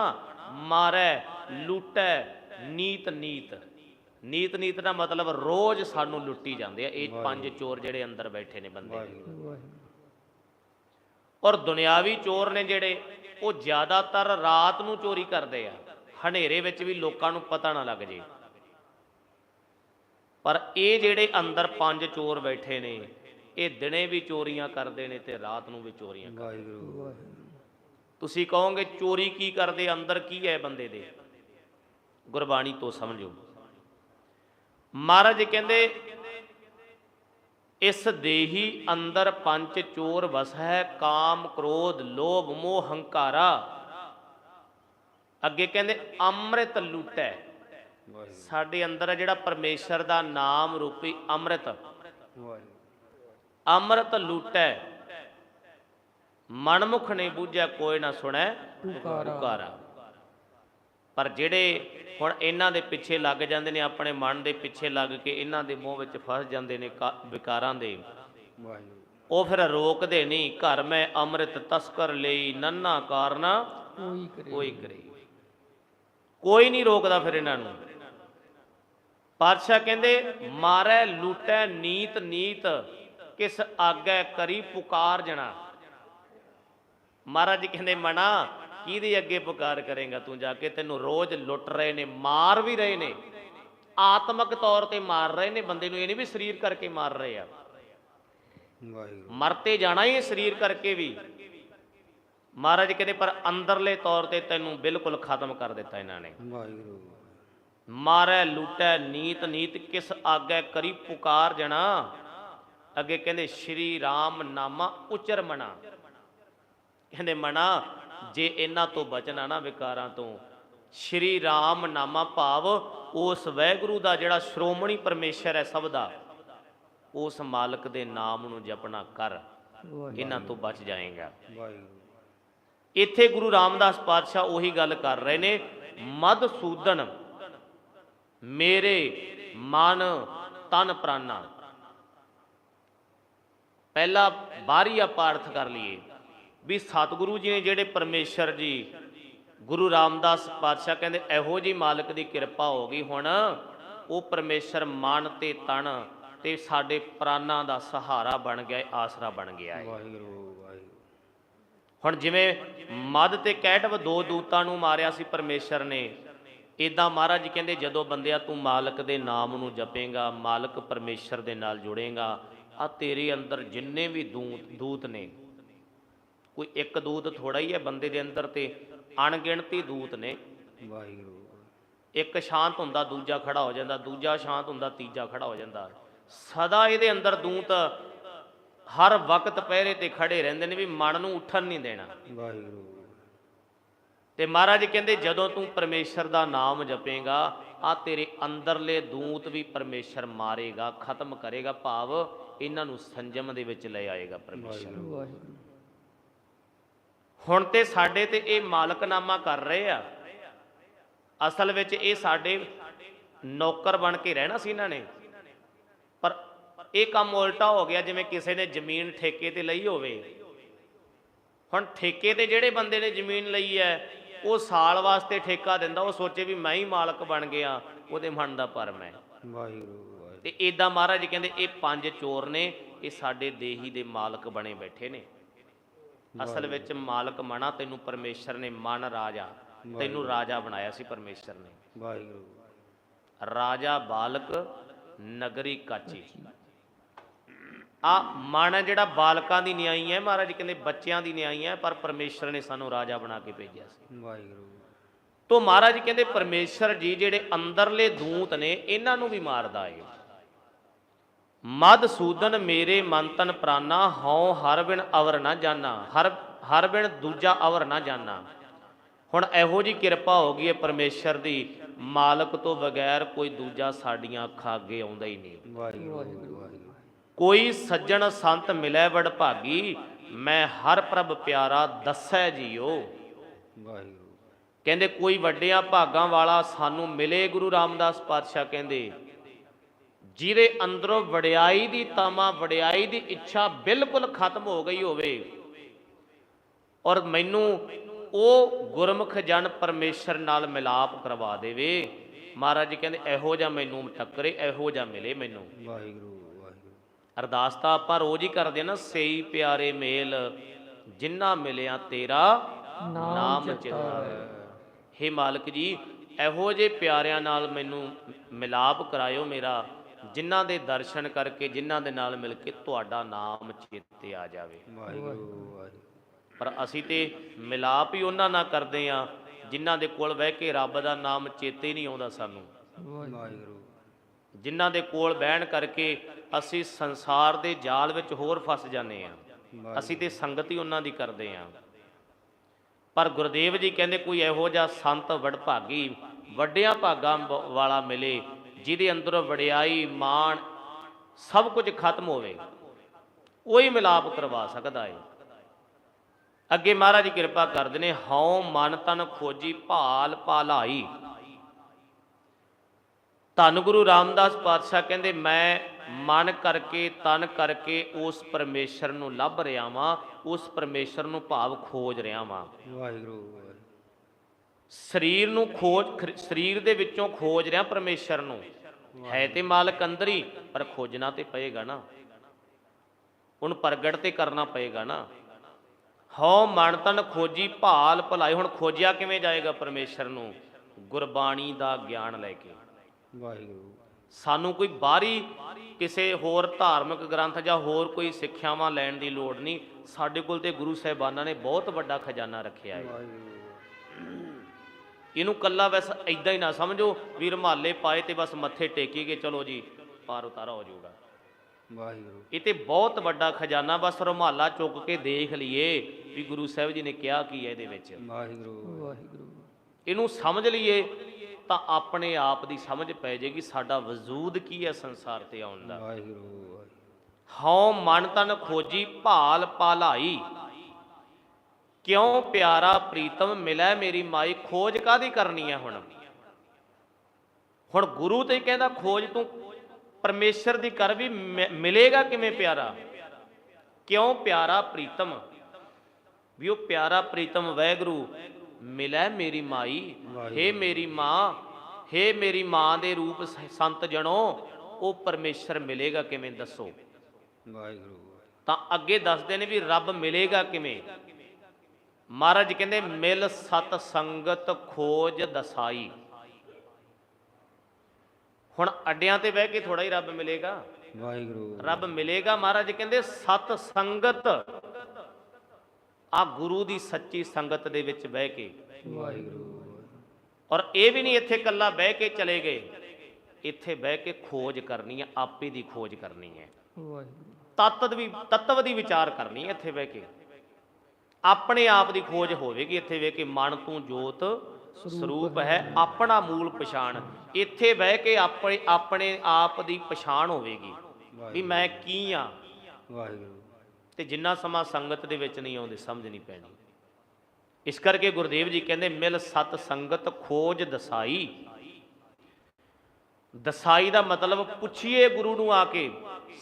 ਮਾਰੈ ਲੂਟੈ ਨੀਤ ਨੀਤ। ਨੀਤ ਨੀਤ ਦਾ ਮਤਲਬ ਰੋਜ਼ ਸਾਨੂੰ ਲੁੱਟੀ ਜਾਂਦੇ ਆ। ਇਹ ਪੰਜ ਚੋਰ ਜਿਹੜੇ ਅੰਦਰ ਬੈਠੇ ਨੇ ਬੰਦੇ। ਔਰ ਦੁਨਿਆਵੀ ਚੋਰ ਨੇ ਜਿਹੜੇ ਉਹ ਜ਼ਿਆਦਾਤਰ ਰਾਤ ਨੂੰ ਚੋਰੀ ਕਰਦੇ ਆ। ਹਨੇਰੇ ਵਿੱਚ ਵੀ ਲੋਕਾਂ ਨੂੰ ਪਤਾ ਨਾ ਲੱਗ ਜੇ। ਪਰ ਇਹ ਜਿਹੜੇ ਅੰਦਰ ਪੰਜ ਚੋਰ ਬੈਠੇ ਨੇ ਇਹ ਦਿਨੇ ਵੀ ਚੋਰੀਆਂ ਕਰਦੇ ਨੇ ਤੇ ਰਾਤ ਨੂੰ ਵੀ ਚੋਰੀਆਂ ਵਾਹਿਗੁਰੂ। ਤੁਸੀਂ ਕਹੋਗੇ ਚੋਰੀ ਕੀ ਕਰਦੇ ਅੰਦਰ ਕੀ ਹੈ ਬੰਦੇ ਦੇ? ਗੁਰਬਾਣੀ ਤੋਂ ਸਮਝੋ। ਮਹਾਰਾਜ ਕਹਿੰਦੇ ਇਸ ਦੇਹੀ ਅੰਦਰ ਪੰਜ ਚੋਰ ਵਸੈ ਕਾਮ ਕ੍ਰੋਧ ਲੋਭ ਮੋਹ ਹੰਕਾਰਾ। ਅੱਗੇ ਕਹਿੰਦੇ ਅੰਮ੍ਰਿਤ ਲੂਟੈ। ਸਾਡੇ ਅੰਦਰ ਹੈ ਜਿਹੜਾ ਪਰਮੇਸ਼ਰ ਦਾ ਨਾਮ ਰੂਪੀ ਅੰਮ੍ਰਿਤ। ਅੰਮ੍ਰਿਤ ਲੂਟੈ। ਮਨਮੁਖ ਨੇ ਬੂਝਿਆ ਕੋਈ ਨਾ ਸੁਣੈ ਪੁਕਾਰਾ। ਪਰ ਜਿਹੜੇ ਹੁਣ ਇਹਨਾਂ ਦੇ ਪਿੱਛੇ ਲੱਗ ਜਾਂਦੇ ਨੇ ਆਪਣੇ ਮਨ ਦੇ ਪਿੱਛੇ ਲੱਗ ਕੇ ਇਹਨਾਂ ਦੇ ਮੂੰਹ ਵਿੱਚ ਫਸ ਜਾਂਦੇ ਨੇ ਵਿਕਾਰਾਂ ਦੇ। ਉਹ ਫਿਰ ਰੋਕਦੇ ਨਹੀਂ ਘਰ ਮੈਂ ਅੰਮ੍ਰਿਤ ਤਸਕਰ ਲਈ ਨੰਨਾ ਕਾਰਨਾ ਕੋਈ ਕਰੇ। ਕੋਈ ਨਹੀਂ ਰੋਕਦਾ ਫਿਰ ਇਹਨਾਂ ਨੂੰ। ਪਾਤਸ਼ਾਹ ਕਹਿੰਦੇ ਮਾਰੈ ਲੂਟੈ ਨੀਤ ਨੀਤ ਕਿਸ ਆਗੇ ਕਰੀ ਪੁਕਾਰ ਜਣਾ। ਮਹਾਰਾਜ ਜੀ ਕਹਿੰਦੇ ਮਨਾ ਕਿਹਦੇ ਅੱਗੇ ਪੁਕਾਰ ਕਰੇਗਾ ਤੂੰ ਜਾ ਕੇ? ਤੈਨੂੰ ਰੋਜ਼ ਲੁੱਟ ਰਹੇ ਨੇ ਮਾਰ ਵੀ ਰਹੇ ਨੇ। ਆਤਮਿਕ ਤੌਰ ਤੇ ਮਾਰ ਰਹੇ ਨੇ ਬੰਦੇ ਨੂੰ ਇਹ ਨਹੀਂ ਵੀ ਸਰੀਰ ਕਰਕੇ ਮਾਰ ਰਹੇ ਆ। ਵਾਹਿਗੁਰੂ। ਮਰਤੇ ਜਾਣਾ ਹੈ ਸਰੀਰ ਕਰਕੇ ਵੀ। ਮਹਾਰਾਜ ਕਹਿੰਦੇ ਪਰ ਅੰਦਰਲੇ ਤੌਰ ਤੇ ਤੈਨੂੰ ਬਿਲਕੁਲ ਖਤਮ ਕਰ ਦਿੱਤਾ ਇਹਨਾਂ ਨੇ। ਵਾਹਿਗੁਰੂ। ਮਾਰੈ ਲੂਟੈ ਨੀਤ ਨੀਤ ਕਿਸ ਆਗੇ ਕਰੀ ਪੁਕਾਰ ਜਣਾ। ਅੱਗੇ ਕਹਿੰਦੇ ਸ਼੍ਰੀ ਰਾਮ ਨਾਮਾ ਉਚਰ ਮਣਾ। ਕਹਿੰਦੇ ਮਣਾ ਜੇ ਇਹਨਾਂ ਤੋਂ ਬਚਣਾ ਨਾ ਵਿਕਾਰਾਂ ਤੋਂ ਸ਼੍ਰੀ ਰਾਮ ਨਾਮਾ ਭਾਵ ਉਸ ਵੈਗੁਰੂ ਦਾ ਜਿਹੜਾ ਸ਼੍ਰੋਮਣੀ ਪਰਮੇਸ਼ਰ ਹੈ ਸਭ ਦਾ ਉਸ ਮਾਲਕ ਦੇ ਨਾਮ ਨੂੰ ਜਪਣਾ ਕਰ। ਇਹਨਾਂ ਤੋਂ ਬਚ ਜਾਏਗਾ। ਵਾਹਿਗੁਰੂ। ਇੱਥੇ ਗੁਰੂ ਰਾਮਦਾਸ ਪਾਤਸ਼ਾਹ ਉਹੀ ਗੱਲ ਕਰ ਰਹੇ ਨੇ ਮਦਸੂਦਨ ਮੇਰੇ ਮਨ ਤਨ ਪ੍ਰਾਨਾ। ਪਹਿਲਾ ਬਾਹਰੀ ਪਾਰਥ ਕਰ ਲਈਏ ਵੀ ਸਤਿਗੁਰੂ ਜੀ ਨੇ ਜਿਹੜੇ ਪਰਮੇਸ਼ਰ ਜੀ ਗੁਰੂ ਰਾਮਦਾਸ ਪਾਤਸ਼ਾਹ ਕਹਿੰਦੇ ਇਹੋ ਜੀ ਮਾਲਕ ਦੀ ਕਿਰਪਾ ਹੋ ਗਈ ਹੁਣ ਉਹ ਪਰਮੇਸ਼ਰ ਮਨ ਤੇ ਤਨ ਤੇ ਸਾਡੇ ਪ੍ਰਾਨਾਂ ਦਾ ਸਹਾਰਾ ਬਣ ਗਿਆ ਆਸਰਾ ਬਣ ਗਿਆ ਹੈ। ਵਾਹਿਗੁਰੂ ਵਾਹਿਗੁਰੂ। ਹੁਣ ਜਿਵੇਂ ਮਦ ਤੇ ਕੈਟਵ ਦੋ ਦੂਤਾਂ ਨੂੰ ਮਾਰਿਆ ਸੀ ਪਰਮੇਸ਼ਰ ਨੇ। ਇਦਾਂ ਮਹਾਰਾਜ ਕਹਿੰਦੇ ਜਦੋਂ ਬੰਦਿਆ ਤੂੰ ਮਾਲਕ ਦੇ ਨਾਮ ਨੂੰ ਜਪੇਗਾ ਮਾਲਕ ਪਰਮੇਸ਼ਰ ਦੇ ਨਾਲ ਜੁੜੇਗਾ ਆ ਤੇਰੇ ਅੰਦਰ ਜਿੰਨੇ ਵੀ ਦੂਤ ਦੂਤ ਨੇ ਕੋਈ ਇੱਕ ਦੂਤ ਥੋੜਾ ਹੀ ਹੈ ਬੰਦੇ ਦੇ ਅੰਦਰ ਤੇ ਅਣਗਿਣਤੀ ਦੂਤ ਨੇ। ਵਾਹਿਗੁਰੂ। ਇੱਕ ਸ਼ਾਂਤ ਹੁੰਦਾ ਦੂਜਾ ਖੜਾ ਹੋ ਜਾਂਦਾ ਦੂਜਾ ਸ਼ਾਂਤ ਹੁੰਦਾ ਤੀਜਾ ਖੜਾ ਹੋ ਜਾਂਦਾ। ਸਦਾ ਇਹਦੇ ਅੰਦਰ ਦੂਤ ਹਰ ਵਕਤ ਪਹਿਰੇ ਤੇ ਖੜੇ ਰਹਿੰਦੇ ਨੇ ਵੀ ਮਨ ਨੂੰ ਉੱਠਣ ਨਹੀਂ ਦੇਣਾ। ਵਾਹਿਗੁਰੂ। ਤੇ ਮਹਾਰਾਜ ਕਹਿੰਦੇ ਜਦੋਂ ਤੂੰ ਪਰਮੇਸ਼ਰ ਦਾ ਨਾਮ ਜਪੇਗਾ ਆ ਤੇਰੇ ਅੰਦਰਲੇ ਦੂਤ ਵੀ ਪਰਮੇਸ਼ਰ ਮਾਰੇਗਾ ਖਤਮ ਕਰੇਗਾ ਭਾਵ ਇਹਨਾਂ ਨੂੰ ਸੰਜਮ ਦੇ ਵਿੱਚ ਲੈ ਆਏਗਾ ਪਰਮੇਸ਼ਰ। ਵਾਹਿਗੁਰੂ। ਹੁਣ ਤੇ ਸਾਡੇ ਤੇ ਇਹ ਮਾਲਕਨਾਮਾ ਕਰ ਰਹੇ ਆ। ਅਸਲ ਵਿੱਚ ਇਹ ਸਾਡੇ ਨੌਕਰ ਬਣ ਕੇ ਰਹਿਣਾ ਸੀ ਇਹਨਾਂ ਨੇ। ਪਰ ਇਹ ਕੰਮ ਉਲਟਾ ਹੋ ਗਿਆ ਜਿਵੇਂ ਕਿਸੇ ਨੇ ਜ਼ਮੀਨ ਠੇਕੇ ਤੇ ਲਈ ਹੋਵੇ। ਹੁਣ ਠੇਕੇ ਤੇ ਜਿਹੜੇ ਬੰਦੇ ਨੇ ਜ਼ਮੀਨ ਲਈ ਹੈ ਉਹ ਸਾਲ ਵਾਸਤੇ ਠੇਕਾ ਦਿੰਦਾ ਉਹ ਸੋਚੇ ਵੀ ਮੈਂ ਹੀ ਮਾਲਕ ਬਣ ਗਿਆ ਉਹਦੇ ਮਨ ਦਾ ਭਰਮ ਹੈ। ਵਾਹਿਗੁਰੂ ਤੇ ਇਦਾਂ ਮਹਾਰਾਜ ਕਹਿੰਦੇ ਇਹ ਪੰਜ ਚੋਰ ਨੇ ਇਹ ਸਾਡੇ ਦੇਹੀ ਦੇ ਮਾਲਕ ਬਣੇ ਬੈਠੇ ਨੇ। ਅਸਲ ਵਿੱਚ ਮਾਲਕ ਮਣਾ ਤੈਨੂੰ ਪਰਮੇਸ਼ਰ ਨੇ ਮਨ ਰਾਜਾ ਤੈਨੂੰ ਰਾਜਾ ਬਣਾਇਆ ਸੀ ਪਰਮੇਸ਼ਰ ਨੇ। ਵਾਹਿਗੁਰੂ। ਰਾਜਾ ਬਾਲਕ ਨਗਰੀ ਕਾਚੀ। ਆ ਮਨ ਹੈ ਜਿਹੜਾ ਬਾਲਕਾਂ ਦੀ ਨਿਆਈ ਹੈ ਮਹਾਰਾਜ ਕਹਿੰਦੇ ਬੱਚਿਆਂ ਦੀ ਨਿਆਈ ਹੈ ਪਰ ਪਰਮੇਸ਼ਰ ਨੇ ਸਾਨੂੰ ਰਾਜਾ ਬਣਾ ਕੇ ਭੇਜਿਆ ਸੀ। ਵਾਹਿਗੁਰੂ। ਤੋ ਮਹਾਰਾਜ ਕਹਿੰਦੇ ਪਰਮੇਸ਼ਰ ਜੀ ਜਿਹੜੇ ਅੰਦਰਲੇ ਦੂਤ ਨੇ ਇਹਨਾਂ ਨੂੰ ਵੀ ਮਾਰਦਾ ਏ ਮਦ ਸੂਦਨ ਮੇਰੇ ਮਨ ਤਨ ਪ੍ਰਾਨਾ ਹਉ ਹਰ ਬਿਨ ਅਵਰ ਨਾ ਜਾਣਾ ਹਰ ਹਰ ਬਿਨ ਦੂਜਾ ਅਵਰ ਨਾ ਜਾਣਾ ਹੁਣ ਇਹੋ ਜੀ ਕਿਰਪਾ ਹੋ ਗਈ ਹੈ ਪਰਮੇਸ਼ਰ ਦੀ ਮਾਲਕ ਤੋਂ ਬਗੈਰ ਕੋਈ ਦੂਜਾ ਸਾਡੀਆਂ ਅੱਖਾਂ ਅੱਗੇ ਆਉਂਦਾ ਹੀ ਨਹੀਂ। ਵਾਹਿਗੁਰੂ ਵਾਹਿਗੁਰੂ। ਕੋਈ ਸੱਜਣ ਸੰਤ ਮਿਲੈ ਵਡ ਭਾਗੀ ਮੈਂ ਹਰ ਪ੍ਰਭ ਪਿਆਰਾ ਦੱਸੈ ਜੀਓ। ਵਾਹਿਗੁਰੂ ਕਹਿੰਦੇ, ਕੋਈ ਵੱਡਿਆਂ ਭਾਗਾਂ ਵਾਲਾ ਸਾਨੂੰ ਮਿਲੇ ਗੁਰੂ ਰਾਮਦਾਸ ਪਾਤਸ਼ਾਹ ਕਹਿੰਦੇ, ਜਿਹਦੇ ਅੰਦਰੋਂ ਵਡਿਆਈ ਦੀ ਤਾਮਾ, ਵਡਿਆਈ ਦੀ ਇੱਛਾ ਬਿਲਕੁਲ ਖਤਮ ਹੋ ਗਈ ਹੋਵੇ। ਔਰ ਮੈਨੂੰ ਉਹ ਗੁਰਮੁਖ ਜਨ ਪਰਮੇਸ਼ਰ ਨਾਲ ਮਿਲਾਪ ਕਰਵਾ ਦੇਵੇ। ਮਹਾਰਾਜ ਜੀ ਕਹਿੰਦੇ, ਇਹੋ ਜਿਹਾ ਮੈਨੂੰ ਟੱਕਰੇ, ਇਹੋ ਜਿਹਾ ਮਿਲੇ ਮੈਨੂੰ। ਵਾਹਿਗੁਰੂ। ਅਰਦਾਸ ਤਾਂ ਆਪਾਂ ਰੋਜ਼ ਹੀ ਕਰਦੇ ਹਾਂ ਨਾ ਸਈ ਪਿਆਰੇ ਮੇਲ ਜਿੰਨਾ ਮਿਲਿਆ ਤੇਰਾ ਨਾਮ ਚਿਤਾਵੇ ਹੇ ਮਾਲਕ ਜੀ ਇਹੋ ਜੇ ਪਿਆਰਿਆਂ ਨਾਲ ਮੈਨੂੰ ਮਿਲਾਪ ਕਰਾਇਓ ਮੇਰਾ ਜਿਨ੍ਹਾਂ ਦੇ ਦਰਸ਼ਨ ਕਰਕੇ ਜਿਨ੍ਹਾਂ ਦੇ ਨਾਲ ਮਿਲ ਕੇ ਤੁਹਾਡਾ ਨਾਮ ਚੇਤੇ ਆ ਜਾਵੇ। ਵਾਹਿਗੁਰੂ ਵਾਹਿਗੁਰੂ। ਪਰ ਅਸੀਂ ਤੇ ਮਿਲਾਪ ਹੀ ਉਹਨਾਂ ਨਾਲ ਕਰਦੇ ਆ ਜਿਨ੍ਹਾਂ ਦੇ ਕੋਲ ਬਹਿ ਕੇ ਰੱਬ ਦਾ ਨਾਮ ਚੇਤੇ ਨਹੀਂ ਆਉਂਦਾ ਸਾਨੂੰ। ਵਾਹਿਗੁਰੂ। ਜਿਨ੍ਹਾਂ ਦੇ ਕੋਲ ਬਹਿਣ ਕਰਕੇ ਅਸੀਂ ਸੰਸਾਰ ਦੇ ਜਾਲ ਵਿੱਚ ਹੋਰ ਫਸ ਜਾਂਦੇ ਆ ਅਸੀਂ ਤੇ ਸੰਗਤ ਹੀ ਉਹਨਾਂ ਦੀ ਕਰਦੇ ਆ ਪਰ ਗੁਰਦੇਵ ਜੀ ਕਹਿੰਦੇ ਕੋਈ ਇਹੋ ਜਿਹਾ ਸੰਤ ਵਡਭਾਗੀ, ਵੱਡਿਆਂ ਭਾਗਾਂ ਬ- ਵਾਲਾ ਮਿਲੇ, ਜਿਹਦੇ ਅੰਦਰੋਂ ਵਡਿਆਈ, ਮਾਣ ਸਭ ਕੁਝ ਖਤਮ ਹੋਵੇ। ਉਹੀ ਮਿਲਾਪ ਕਰਵਾ ਸਕਦਾ ਹੈ ਅੱਗੇ ਮਹਾਰਾਜ ਕਿਰਪਾ ਕਰਦੇ ਨੇ, ਹਉ ਮਨ ਤਨ ਖੋਜੀ ਭਾਲ ਪਾਲਾਈ ਧੰਨ ਗੁਰੂ ਰਾਮਦਾਸ ਪਾਤਸ਼ਾਹ ਕਹਿੰਦੇ, ਮੈਂ ਮਨ ਕਰਕੇ ਤਨ ਕਰਕੇ ਉਸ ਪਰਮੇਸ਼ਰ ਨੂੰ ਲੱਭ ਰਿਹਾ ਵਾਂ ਉਸ ਪਰਮੇਸ਼ਰ ਨੂੰ ਭਾਵ ਖੋਜ ਰਿਹਾ ਵਾਂ। ਵਾਹਿਗੁਰੂ ਸਰੀਰ ਨੂੰ ਖੋਜ ਸਰੀਰ ਦੇ ਵਿੱਚੋਂ ਖੋਜ ਰਿਹਾ ਪਰਮੇਸ਼ਰ ਨੂੰ। ਹੈ ਤੇ ਮਾਲਕ ਅੰਦਰ ਹੀ ਪਰ ਖੋਜਣਾ ਤੇ ਪਏਗਾ ਨਾ। ਉਹਨੂੰ ਪ੍ਰਗਟ ਤੇ ਕਰਨਾ ਪਏਗਾ ਨਾ। ਹਉ ਮਨ ਤਨ ਖੋਜੀ ਭਾਲ ਭਲਾਈ। ਹੁਣ ਖੋਜਿਆ ਕਿਵੇਂ ਜਾਏਗਾ ਪਰਮੇਸ਼ਰ ਨੂੰ? ਗੁਰਬਾਣੀ ਦਾ ਗਿਆਨ ਲੈ ਕੇ। ਵਾਹਿਗੁਰੂ। ਸਾਨੂੰ ਕੋਈ ਬਾਹਰੀ ਕਿਸੇ ਹੋਰ ਧਾਰਮਿਕ ਗ੍ਰੰਥ ਜਾਂ ਹੋਰ ਕੋਈ ਸਿੱਖਿਆਵਾਂ ਲੈਣ ਦੀ ਲੋੜ ਨਹੀਂ। ਸਾਡੇ ਕੋਲ ਤੇ ਗੁਰੂ ਸਾਹਿਬਾਨਾਂ ਨੇ ਬਹੁਤ ਵੱਡਾ ਖਜ਼ਾਨਾ ਰੱਖਿਆ ਹੈ। ਇਹਨੂੰ ਕੱਲਾ ਬਸ ਐਦਾਂ ਹੀ ਨਾ ਸਮਝੋ ਵੀ ਰੁਮਾਲੇ ਪਾਏ ਤੇ ਬਸ ਮੱਥੇ ਟੇਕੀਗੇ ਚਲੋ ਜੀ ਪਾਰ ਉਤਾਰਾ ਹੋ ਜਾਊਗਾ। ਵਾਹਿਗੁਰੂ। ਇਹ ਤੇ ਬਹੁਤ ਵੱਡਾ ਖਜ਼ਾਨਾ ਬਸ ਰੁਮਾਲਾ ਚੁੱਕ ਕੇ ਦੇਖ ਲਈਏ ਵੀ ਗੁਰੂ ਸਾਹਿਬ ਜੀ ਨੇ ਕਿਹਾ ਕੀ ਹੈ ਇਹਦੇ ਵਿੱਚ। ਵਾਹਿਗੁਰੂ। ਵਾਹਿਗੁਰੂ। ਇਹਨੂੰ ਸਮਝ ਲਈਏ ਤਾਂ ਆਪਣੇ ਆਪ ਦੀ ਸਮਝ ਪੈ ਜਾਏਗੀ ਸਾਡਾ ਵਜੂਦ ਕੀ ਹੈ ਸੰਸਾਰ ਤੇ ਆਉਣ ਦਾ? ਵਾਹਿਗੁਰੂ ਹਉ ਮਨ ਤਨ ਖੋਜੀ ਭਾਲ ਪਾਲਾਈ। ਕਿਉਂ ਪਿਆਰਾ ਪ੍ਰੀਤਮ ਮਿਲੈ ਮੇਰੀ ਮਾਈ? ਖੋਜ ਕਾਦੀ ਕਰਨੀ ਹੈ ਹੁਣ? ਹੁਣ ਗੁਰੂ ਤੇ ਕਹਿੰਦਾ ਖੋਜ ਤੂੰ ਪਰਮੇਸ਼ਰ ਦੀ ਕਰ ਵੀ ਮਿਲੇਗਾ ਕਿਵੇਂ ਪਿਆਰਾ? ਕਿਉਂ ਪਿਆਰਾ ਪ੍ਰੀਤਮ? ਵੀ ਉਹ ਪਿਆਰਾ ਪ੍ਰੀਤਮ ਵੈਗਰੂ ਮਿਲੈ ਮੇਰੀ ਮਾਈ ਹੇ ਮੇਰੀ ਮਾਂ ਹੇ ਮੇਰੀ ਮਾਂ ਦੇ ਰੂਪ ਸੰਤ ਜਣੋ ਉਹ ਪਰਮੇਸ਼ਰ ਮਿਲੇਗਾ ਕਿਵੇਂ ਦੱਸੋ? ਵਾਹਿਗੁਰੂ ਤਾਂ ਅੱਗੇ ਦੱਸਦੇ ਨੇ ਵੀ ਰੱਬ ਮਿਲੇਗਾ ਕਿਵੇਂ? ਮਹਾਰਾਜ ਕਹਿੰਦੇ ਮਿਲ ਸਤ ਸੰਗਤ ਖੋਜ ਦਸਾਈ। ਹੁਣ ਅੱਡਿਆਂ ਤੇ ਬਹਿ ਕੇ ਥੋੜਾ ਹੀ ਰੱਬ ਮਿਲੇਗਾ। ਵਾਹਿਗੁਰੂ। ਰੱਬ ਮਿਲੇਗਾ ਮਹਾਰਾਜ ਕਹਿੰਦੇ ਸਤ ਸੰਗਤ ਆ ਗੁਰੂ ਦੀ ਸੱਚੀ ਸੰਗਤ ਦੇ ਵਿੱਚ ਬਹਿ ਕੇ। ਵਾਹਿਗੁਰੂ। ਔਰ ਇਹ ਵੀ ਨਹੀਂ ਇੱਥੇ ਕੱਲਾ ਬਹਿ ਕੇ ਚਲੇ ਗਏ। ਇੱਥੇ ਬਹਿ ਕੇ ਖੋਜ ਕਰਨੀ ਹੈ ਆਪੇ ਦੀ ਖੋਜ ਕਰਨੀ ਹੈ। ਵਾਹਿਗੁਰੂ। ਦੀ ਤੱਤਵ ਦੀ ਵਿਚਾਰ ਕਰਨੀ ਹੈ ਇੱਥੇ ਬਹਿ ਕੇ। ਆਪਣੇ ਆਪ ਦੀ ਖੋਜ ਹੋਵੇਗੀ ਇੱਥੇ ਵੇ ਕੇ। ਮਨ ਤੂੰ ਜੋਤ ਸਰੂਪ ਹੈ ਆਪਣਾ ਮੂਲ ਪਛਾਣ। ਇੱਥੇ ਬਹਿ ਕੇ ਆਪਣੇ ਆਪਣੇ ਆਪ ਦੀ ਪਛਾਣ ਹੋਵੇਗੀ। ਵੀ ਮੈਂ ਕੀ ਆ? ਵਾਹਿਗੁਰੂ। ਤੇ ਜਿੰਨਾ ਸਮਾਂ ਸੰਗਤ ਦੇ ਵਿੱਚ ਨਹੀਂ ਆਉਂਦੇ ਸਮਝ ਨਹੀਂ ਪੈਣੀ। ਇਸ ਕਰਕੇ ਗੁਰਦੇਵ ਜੀ ਕਹਿੰਦੇ ਮਿਲ ਸਤ ਸੰਗਤ ਖੋਜ ਦਸਾਈ। ਦਸਾਈ ਦਾ ਮਤਲਬ ਪੁੱਛੀਏ ਗੁਰੂ ਨੂੰ ਆ ਕੇ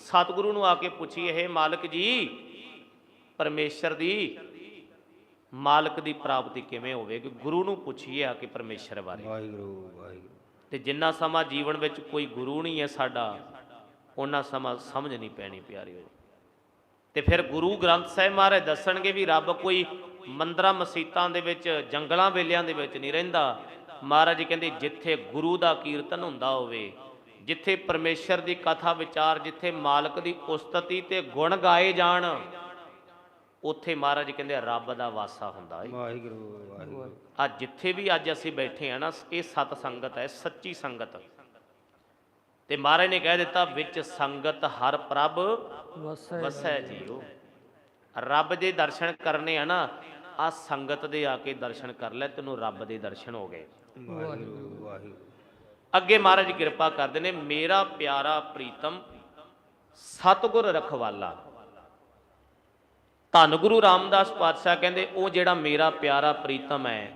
ਸਤਿਗੁਰੂ ਨੂੰ ਆ ਕੇ ਪੁੱਛੀਏ ਹੈ ਮਾਲਕ ਜੀ ਪਰਮੇਸ਼ਰ ਦੀ ਮਾਲਕ ਦੀ ਪ੍ਰਾਪਤੀ ਕਿਵੇਂ ਹੋਵੇਗੀ? ਗੁਰੂ ਨੂੰ ਪੁੱਛੀਏ ਆ ਕੇ ਪਰਮੇਸ਼ਰ ਬਾਰੇ। ਵਾਹਿਗੁਰੂ ਵਾਹਿਗੁਰੂ। ਤੇ ਜਿੰਨਾ ਸਮਾਂ ਜੀਵਨ ਵਿੱਚ ਕੋਈ ਗੁਰੂ ਨਹੀਂ ਹੈ ਸਾਡਾ ਉਹਨਾਂ ਸਮਾਂ ਸਮਝ ਨਹੀਂ ਪੈਣੀ ਪਿਆਰੀ ਹੋਈ ਤੇ ਫਿਰ ਗੁਰੂ ਗ੍ਰੰਥ ਸਾਹਿਬ ਮਹਾਰਾਜ ਦੱਸਣਗੇ ਵੀ ਰੱਬ ਕੋਈ ਮੰਦਰਾਂ ਮਸੀਤਾਂ ਦੇ ਵਿੱਚ ਜੰਗਲਾਂ ਵੇਲਿਆਂ ਦੇ ਵਿੱਚ ਨਹੀਂ ਰਹਿੰਦਾ। ਮਹਾਰਾਜ ਕਹਿੰਦੇ ਜਿੱਥੇ ਗੁਰੂ ਦਾ ਕੀਰਤਨ ਹੁੰਦਾ ਹੋਵੇ ਜਿੱਥੇ ਪਰਮੇਸ਼ਰ ਦੀ ਕਥਾ ਵਿਚਾਰ ਜਿੱਥੇ ਮਾਲਕ ਦੀ ਉਸਤਤੀ ਤੇ ਗੁਣ ਗਾਏ ਜਾਣ ਉੱਥੇ ਮਹਾਰਾਜ ਕਹਿੰਦੇ ਰੱਬ ਦਾ ਵਾਸਾ ਹੁੰਦਾ ਹੈ ਵਾਹਿਗੁਰੂ ਵਾਹਿਗੁਰੂ। ਆ ਜਿੱਥੇ ਵੀ ਅੱਜ ਅਸੀਂ ਬੈਠੇ ਆ ਨਾ ਇਹ ਸਤ ਸੰਗਤ ਹੈ ਸੱਚੀ ਸੰਗਤ। ਤੇ ਮਹਾਰਾਜ ਨੇ ਕਹਿ ਦਿੱਤਾ ਵਿੱਚ ਸੰਗਤ ਹਰ ਪ੍ਰਭ ਵਸੈ ਵਸੈ ਜੀਓ। ਰੱਬ ਦੇ ਦਰਸ਼ਨ ਕਰਨੇ ਆ ਨਾ ਆ ਸੰਗਤ ਦੇ ਆ ਕੇ ਦਰਸ਼ਨ ਕਰ ਲੈ ਤੈਨੂੰ ਰੱਬ ਦੇ ਦਰਸ਼ਨ ਹੋ ਗਏ। ਵਾਹਿਗੁਰੂ। ਵਾਹਿਗੁਰੂ। ਅੱਗੇ ਮਹਾਰਾਜ ਕਿਰਪਾ ਕਰਦੇ ਨੇ ਮੇਰਾ ਪਿਆਰਾ ਪ੍ਰੀਤਮ ਸਤਿਗੁਰ ਰਖਵਾਲਾ। ਧੰਨ ਗੁਰੂ ਰਾਮਦਾਸ ਪਾਤਸ਼ਾਹ ਕਹਿੰਦੇ ਉਹ ਜਿਹੜਾ ਮੇਰਾ ਪਿਆਰਾ ਪ੍ਰੀਤਮ ਹੈ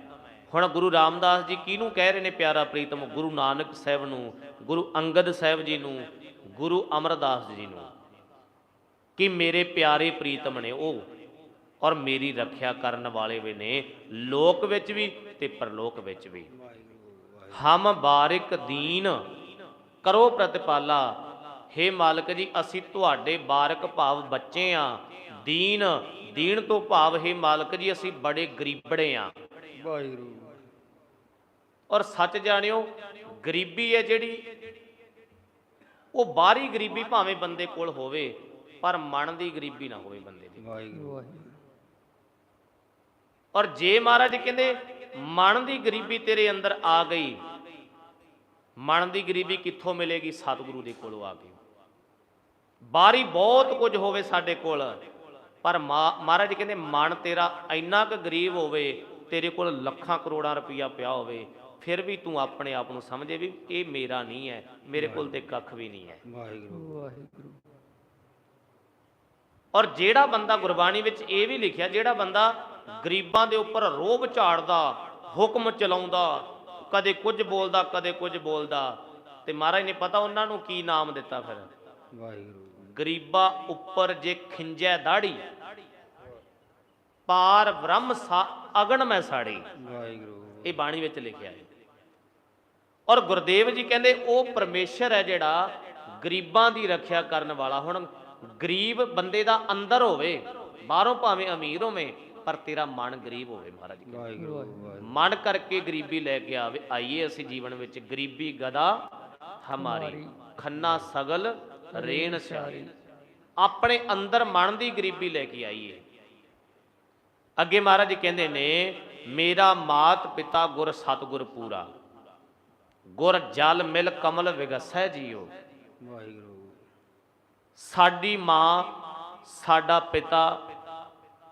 ਹੁਣ ਗੁਰੂ ਰਾਮਦਾਸ ਜੀ ਕਿਹਨੂੰ ਕਹਿ ਰਹੇ ਨੇ ਪਿਆਰਾ ਪ੍ਰੀਤਮ? ਗੁਰੂ ਨਾਨਕ ਸਾਹਿਬ ਨੂੰ, ਗੁਰੂ ਅੰਗਦ ਸਾਹਿਬ ਜੀ ਨੂੰ, ਗੁਰੂ ਅਮਰਦਾਸ ਜੀ ਨੂੰ ਕਿ ਮੇਰੇ ਪਿਆਰੇ ਪ੍ਰੀਤਮ ਨੇ ਉਹ ਔਰ ਮੇਰੀ ਰੱਖਿਆ ਕਰਨ ਵਾਲੇ ਵੀ ਨੇ, ਲੋਕ ਵਿੱਚ ਵੀ ਤੇ ਪਰਲੋਕ ਵਿੱਚ ਵੀ। ਹਮ ਬਾਰਿਕ ਦੀਨ ਕਰੋ ਪ੍ਰਤਿਪਾਲਾ। हे ਮਾਲਕ ਜੀ, ਅਸੀਂ ਤੁਹਾਡੇ ਬਾਰਕ ਭਾਵ ਬੱਚੇ ਆ। ਦੀਨ ਦੀਨ ਤੋਂ ਭਾਵ, ਹੈ ਮਾਲਕ ਜੀ, ਅਸੀਂ ਬੜੇ ਗਰੀਬੜੇ ਆ। ਵਾਹਿਗੁਰੂ। ਔਰ ਸੱਚ ਜਾਣਿਓ ਗਰੀਬੀ ਹੈ ਜਿਹੜੀ ਉਹ ਬਾਹਰੀ ਗਰੀਬੀ ਭਾਵੇਂ ਬੰਦੇ ਕੋਲ ਹੋਵੇ ਪਰ ਮਨ ਦੀ ਗਰੀਬੀ ਨਾ ਹੋਵੇ ਬੰਦੇ ਦੀ। ਵਾਹਿਗੁਰੂ। ਔਰ ਜੇ ਮਹਾਰਾਜ ਕਹਿੰਦੇ ਮਨ ਦੀ ਗਰੀਬੀ ਤੇਰੇ ਅੰਦਰ ਆ ਗਈ ਮਨ ਦੀ ਗਰੀਬੀ ਕਿੱਥੋਂ ਮਿਲੇਗੀ? ਸਤਿਗੁਰੂ ਦੇ ਕੋਲੋਂ ਆ ਕੇ ਬਾਹਰੀ ਬਹੁਤ ਕੁਝ ਹੋਵੇ ਸਾਡੇ ਕੋਲ ਪਰ ਮਹਾਰਾਜ ਕਹਿੰਦੇ ਮਨ ਤੇਰਾ ਇੰਨਾ ਕੁ ਗਰੀਬ ਹੋਵੇ ਤੇਰੇ ਕੋਲ ਲੱਖਾਂ ਕਰੋੜਾਂ ਰੁਪਈਆ ਪਿਆ ਹੋਵੇ ਫਿਰ ਵੀ ਤੂੰ ਆਪਣੇ ਆਪ ਨੂੰ ਸਮਝੇ ਵੀ ਇਹ ਮੇਰਾ ਨਹੀਂ ਹੈ ਮੇਰੇ ਕੋਲ ਤੇ ਕੱਖ ਵੀ ਨਹੀਂ ਹੈ। ਵਾਹਿਗੁਰੂ। ਵਾਹਿਗੁਰੂ ਔਰ ਜਿਹੜਾ ਬੰਦਾ ਗੁਰਬਾਣੀ ਵਿੱਚ ਇਹ ਵੀ ਲਿਖਿਆ ਜਿਹੜਾ ਬੰਦਾ ਗਰੀਬਾਂ ਦੇ ਉੱਪਰ ਰੋਬ ਝਾੜਦਾ ਹੁਕਮ ਚਲਾਉਂਦਾ ਕਦੇ ਕੁਝ ਬੋਲਦਾ ਕਦੇ ਕੁਝ ਬੋਲਦਾ ਤੇ ਮਹਾਰਾਜ ਨੇ ਪਤਾ ਉਹਨਾਂ ਨੂੰ ਕੀ ਨਾਮ ਦਿੱਤਾ ਫਿਰ? ਵਾਹਿਗੁਰੂ। ਗਰੀਬਾਂ ਉੱਪਰ ਜੇ ਖਿੰਜੈ ਦਾੜੀ ਪਾਰ ਬ੍ਰਹਮ ਸਾ ਅਗਣ ਮੈਂ ਸਾੜੀ। ਵਾਹਿਗੁਰੂ। ਇਹ ਬਾਣੀ ਵਿੱਚ ਲਿਖਿਆ ਹੈ। ਔਰ ਗੁਰਦੇਵ ਜੀ ਕਹਿੰਦੇ ਉਹ ਪਰਮੇਸ਼ਰ ਹੈ ਜਿਹੜਾ ਗਰੀਬਾਂ ਦੀ ਰੱਖਿਆ ਕਰਨ ਵਾਲਾ। ਹੁਣ ਗਰੀਬ ਬੰਦੇ ਦਾ ਅੰਦਰ ਹੋਵੇ ਬਾਹਰੋਂ ਭਾਵੇਂ ਅਮੀਰ ਹੋਵੇ ਪਰ ਤੇਰਾ ਮਨ ਗਰੀਬ ਹੋਵੇ ਮਹਾਰਾਜ ਮਨ ਕਰਕੇ ਗਰੀਬੀ ਲੈ ਕੇ ਆਵੇ ਆਈਏ ਅਸੀਂ ਜੀਵਨ ਵਿੱਚ ਗਰੀਬੀ ਗਦਾ ਹਮਾਰੀ ਖੰਨਾ ਸਗਲ ਰੇਣ ਸਿਆਰੀ ਆਪਣੇ ਅੰਦਰ ਮਨ ਦੀ ਗਰੀਬੀ ਲੈ ਕੇ ਆਈਏ। ਅੱਗੇ ਮਹਾਰਾਜ ਕਹਿੰਦੇ ਨੇ ਮੇਰਾ ਮਾਤ ਪਿਤਾ ਗੁਰ ਸਤਗੁਰ ਪੂਰਾ। ਗੁਰ ਜਲ ਮਿਲ ਕਮਲ ਵਿਗਸੈ ਜੀਓ। ਵਾਹਿਗੁਰੂ ਸਾਡੀ ਮਾਂ ਸਾਡਾ ਪਿਤਾ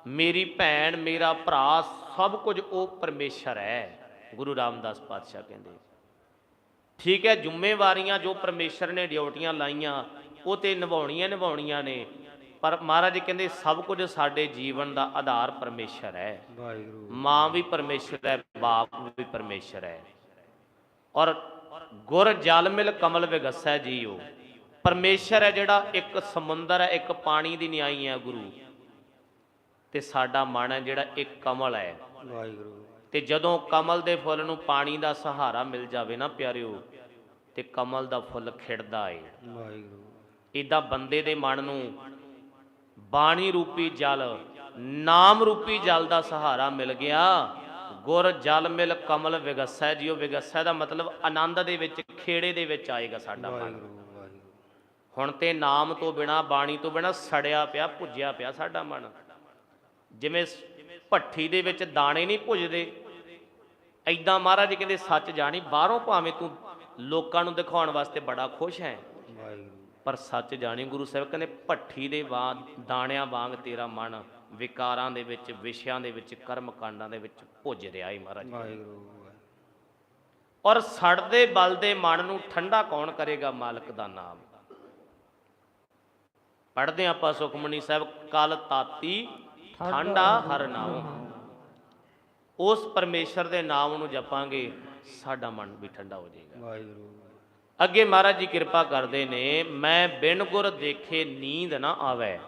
ਮੇਰੀ ਭੈਣ ਮੇਰਾ ਭਰਾ ਸਭ ਕੁਝ ਉਹ ਪਰਮੇਸ਼ਰ ਹੈ ਗੁਰੂ ਰਾਮਦਾਸ ਪਾਤਸ਼ਾਹ ਕਹਿੰਦੇ। ਠੀਕ ਹੈ ਜ਼ਿੰਮੇਵਾਰੀਆਂ ਜੋ ਪਰਮੇਸ਼ਰ ਨੇ ਡਿਊਟੀਆਂ ਲਾਈਆਂ ਉਹ ਤੇ ਨਿਭਾਉਣੀਆਂ ਨਿਭਾਉਣੀਆਂ ਨੇ ਪਰ ਮਹਾਰਾਜ ਕਹਿੰਦੇ ਸਭ ਕੁਝ ਸਾਡੇ ਜੀਵਨ ਦਾ ਆਧਾਰ ਪਰਮੇਸ਼ਰ ਹੈ। ਵਾਹਿਗੁਰੂ। ਮਾਂ ਵੀ ਪਰਮੇਸ਼ਰ ਹੈ ਬਾਪ ਵੀ ਪਰਮੇਸ਼ਰ ਹੈ। ਔਰ ਗੁਰ ਜਲ ਮਿਲ ਕਮਲ ਵਿਗਸੈ ਜੀਓ। ਪਰਮੇਸ਼ਰ ਹੈ ਜਿਹੜਾ ਇੱਕ ਸਮੁੰਦਰ ਹੈ ਇੱਕ ਪਾਣੀ ਦੀ ਨਿਆਈ ਹੈ ਗੁਰੂ। ਤੇ ਸਾਡਾ ਮਨ ਹੈ ਜਿਹੜਾ ਇੱਕ ਕਮਲ ਹੈ। ਵਾਹਿਗੁਰੂ। ਤੇ ਜਦੋਂ ਕਮਲ ਦੇ ਫੁੱਲ ਨੂੰ ਪਾਣੀ ਦਾ ਸਹਾਰਾ ਮਿਲ ਜਾਵੇ ਨਾ ਪਿਆਰਿਓ ਤੇ ਕਮਲ ਦਾ ਫੁੱਲ ਖਿੜਦਾ ਏ। ਵਾਹਿਗੁਰੂ। ਇਦਾਂ ਬੰਦੇ ਦੇ ਮਨ ਨੂੰ ਬਾਣੀ ਰੂਪੀ ਜਲ ਨਾਮ ਰੂਪੀ ਜਲ ਦਾ ਸਹਾਰਾ ਮਿਲ ਗਿਆ। ਗੁਰ ਜਲ ਮਿਲ ਕਮਲ ਵਿਗਸੈ ਜਿਉ ਵਿਗਸੈ ਦਾ ਮਤਲਬ ਆਨੰਦ ਦੇ ਵਿੱਚ ਖੇੜੇ ਦੇ ਵਿੱਚ ਆਏਗਾ ਸਾਡਾ ਮਨ। ਹੁਣ ਤੇ ਨਾਮ ਤੋਂ ਬਿਨਾ ਬਾਣੀ ਤੋਂ ਬਿਨਾ ਸੜਿਆ ਪਿਆ ਭੁੱਜਿਆ ਪਿਆ ਸਾਡਾ ਮਨ। ਜਿਵੇਂ ਭੱਠੀ ਦੇ ਵਿੱਚ ਦਾਣੇ ਨਹੀਂ ਭੁੱਜਦੇ ਐਦਾਂ ਮਹਾਰਾਜ ਕਹਿੰਦੇ ਸੱਚ ਜਾਣੀ ਬਾਹਰੋਂ ਭਾਵੇਂ ਤੂੰ ਲੋਕਾਂ ਨੂੰ ਦਿਖਾਉਣ ਵਾਸਤੇ ਬੜਾ ਖੁਸ਼ ਹੈ। ਪਰ ਸੱਚ ਜਾਣੀ ਗੁਰੂ ਸਾਹਿਬ ਕਹਿੰਦੇ ਭੱਠੀ ਦੇ ਬਾਅਦ ਦਾਣਿਆਂ ਵਾਂਗ ਤੇਰਾ ਮਨ ਵਿਕਾਰਾਂ ਦੇ ਵਿੱਚ ਵਿਸ਼ਿਆਂ ਦੇ ਵਿੱਚ ਕਰਮ ਕਾਂਡਾਂ ਦੇ ਵਿੱਚ ਭੁੱਜ ਰਿਹਾ ਹੈ ਮਹਾਰਾਜ ਵਾਹਿਗੁਰੂ ਔਰ ਸੜਦੇ ਬਲਦੇ ਮਨ ਨੂੰ ਠੰਡਾ ਕੌਣ ਕਰੇਗਾ? ਮਾਲਕ ਦਾ ਨਾਮ। ਪੜ੍ਹਦੇ ਆਪਾਂ ਸੁਖਮਨੀ ਸਾਹਿਬ ਕਲ ਤਾਤੀ ਠੰਡਾ ਹਰ ਨਾਮ ਉਸ ਪਰਮੇਸ਼ਰ ਦੇ ਨਾਮ ਨੂੰ ਜਪਾਂਗੇ ਸਾਡਾ ਮਨ ਵੀ ਠੰਡਾ ਹੋ ਜਾਏਗਾ। ਵਾਹਿਗੁਰੂ। ਅੱਗੇ ਮਹਾਰਾਜ ਜੀ ਕਿਰਪਾ ਕਰਦੇ ਨੇ ਮੈਂ ਬਿਨ ਗੁਰ ਦੇਖੇ ਨੀਂਦ ਨਾ ਆਵੇ।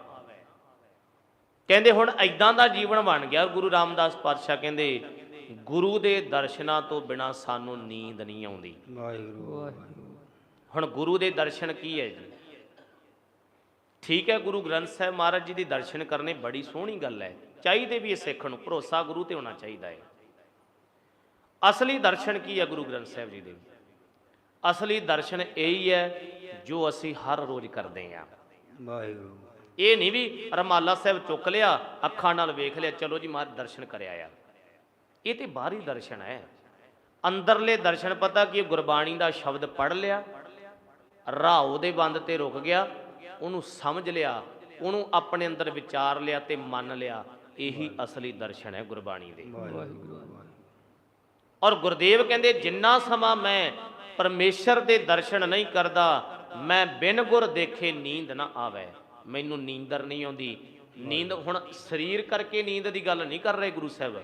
ਕਹਿੰਦੇ ਹੁਣ ਐਦਾਂ ਦਾ ਜੀਵਨ ਬਣ ਗਿਆ ਗੁਰੂ ਰਾਮਦਾਸ ਪਾਤਸ਼ਾਹ ਕਹਿੰਦੇ ਗੁਰੂ ਦੇ ਦਰਸ਼ਨਾਂ ਤੋਂ ਬਿਨਾ ਸਾਨੂੰ ਨੀਂਦ ਨਹੀਂ ਆਉਂਦੀ। ਵਾਹਿਗੁਰੂ। ਵਾਹਿਗੁਰੂ ਹੁਣ ਗੁਰੂ ਦੇ ਦਰਸ਼ਨ ਕੀ ਹੈ ਜੀ? ਠੀਕ ਹੈ ਗੁਰੂ ਗ੍ਰੰਥ ਸਾਹਿਬ ਮਹਾਰਾਜ ਜੀ ਦੇ ਦਰਸ਼ਨ ਕਰਨੇ ਬੜੀ ਸੋਹਣੀ ਗੱਲ ਹੈ। ਚਾਹੀਦੇ ਵੀ ਇਹ ਸਿੱਖ ਨੂੰ ਭਰੋਸਾ ਗੁਰੂ ਤੇ ਹੋਣਾ ਚਾਹੀਦਾ ਹੈ। ਅਸਲੀ ਦਰਸ਼ਨ ਕੀ ਹੈ ਗੁਰੂ ਗ੍ਰੰਥ ਸਾਹਿਬ ਜੀ ਦੇ? ਅਸਲੀ ਦਰਸ਼ਨ ਇਹ ਹੀ ਹੈ ਜੋ ਅਸੀਂ ਹਰ ਰੋਜ਼ ਕਰਦੇ ਹਾਂ। ਵਾਹਿਗੁਰੂ। ਇਹ ਨਹੀਂ ਵੀ ਰਮਾਲਾ ਸਾਹਿਬ ਚੁੱਕ ਲਿਆ, ਅੱਖਾਂ ਨਾਲ ਵੇਖ ਲਿਆ, ਚਲੋ ਜੀ ਮਹਾਰਾਜ ਦਰਸ਼ਨ ਕਰਿਆ ਆ। ਇਹ ਤੇ ਬਾਹਰੀ ਦਰਸ਼ਨ ਹੈ। ਅੰਦਰਲੇ ਦਰਸ਼ਨ ਪਤਾ ਕਿ, ਗੁਰਬਾਣੀ ਦਾ ਸ਼ਬਦ ਪੜ ਲਿਆ, ਰਾਹੋ ਦੇ ਬੰਦ ਤੇ ਰੁਕ ਗਿਆ, ਉਹਨੂੰ ਸਮਝ ਲਿਆ, ਉਹਨੂੰ ਆਪਣੇ ਅੰਦਰ ਵਿਚਾਰ ਲਿਆ ਤੇ ਮੰਨ ਲਿਆ। ਇਹੀ ਅਸਲੀ ਦਰਸ਼ਨ ਹੈ ਗੁਰਬਾਣੀ ਦੇ। ਔਰ ਗੁਰਦੇਵ ਕਹਿੰਦੇ, ਜਿੰਨਾ ਸਮਾਂ ਮੈਂ ਪਰਮੇਸ਼ਰ ਦੇ ਦਰਸ਼ਨ ਨਹੀਂ ਕਰਦਾ, ਮੈਂ ਬਿਨ ਗੁਰ ਦੇਖੇ ਨੀਂਦ ਨਾ ਆਵੇ। ਮੈਨੂੰ ਨੀਂਦਰ ਨਹੀਂ ਆਉਂਦੀ। ਨੀਂਦ ਹੁਣ ਸਰੀਰ ਕਰਕੇ ਨੀਂਦ ਦੀ ਗੱਲ ਨਹੀਂ ਕਰ ਰਹੇ ਗੁਰੂ ਸਾਹਿਬ।